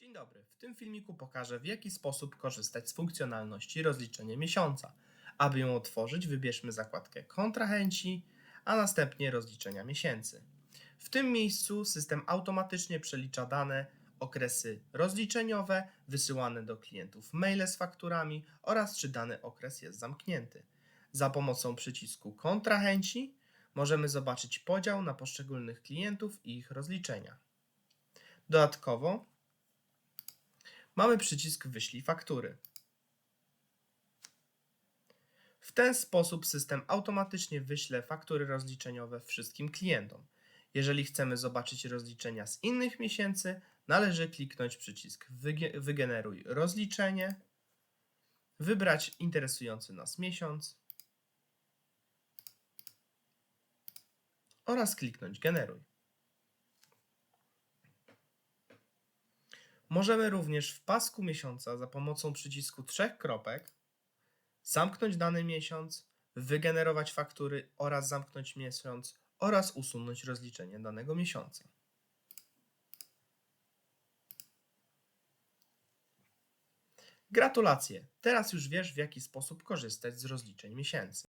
Dzień dobry. W tym filmiku pokażę, w jaki sposób korzystać z funkcjonalności rozliczenie miesiąca. Aby ją otworzyć, wybierzmy zakładkę kontrahenci, a następnie rozliczenia miesięcy. W tym miejscu system automatycznie przelicza dane okresy rozliczeniowe wysyłane do klientów maile z fakturami oraz czy dany okres jest zamknięty. Za pomocą przycisku kontrahenci możemy zobaczyć podział na poszczególnych klientów i ich rozliczenia. Dodatkowo mamy przycisk Wyślij faktury. W ten sposób system automatycznie wyśle faktury rozliczeniowe wszystkim klientom. Jeżeli chcemy zobaczyć rozliczenia z innych miesięcy, należy kliknąć przycisk Wyge- Wygeneruj rozliczenie, wybrać interesujący nas miesiąc oraz kliknąć Generuj. Możemy również w pasku miesiąca za pomocą przycisku trzech kropek zamknąć dany miesiąc, wygenerować faktury oraz zamknąć miesiąc oraz usunąć rozliczenie danego miesiąca. Gratulacje! Teraz już wiesz w jaki sposób korzystać z rozliczeń miesięcy.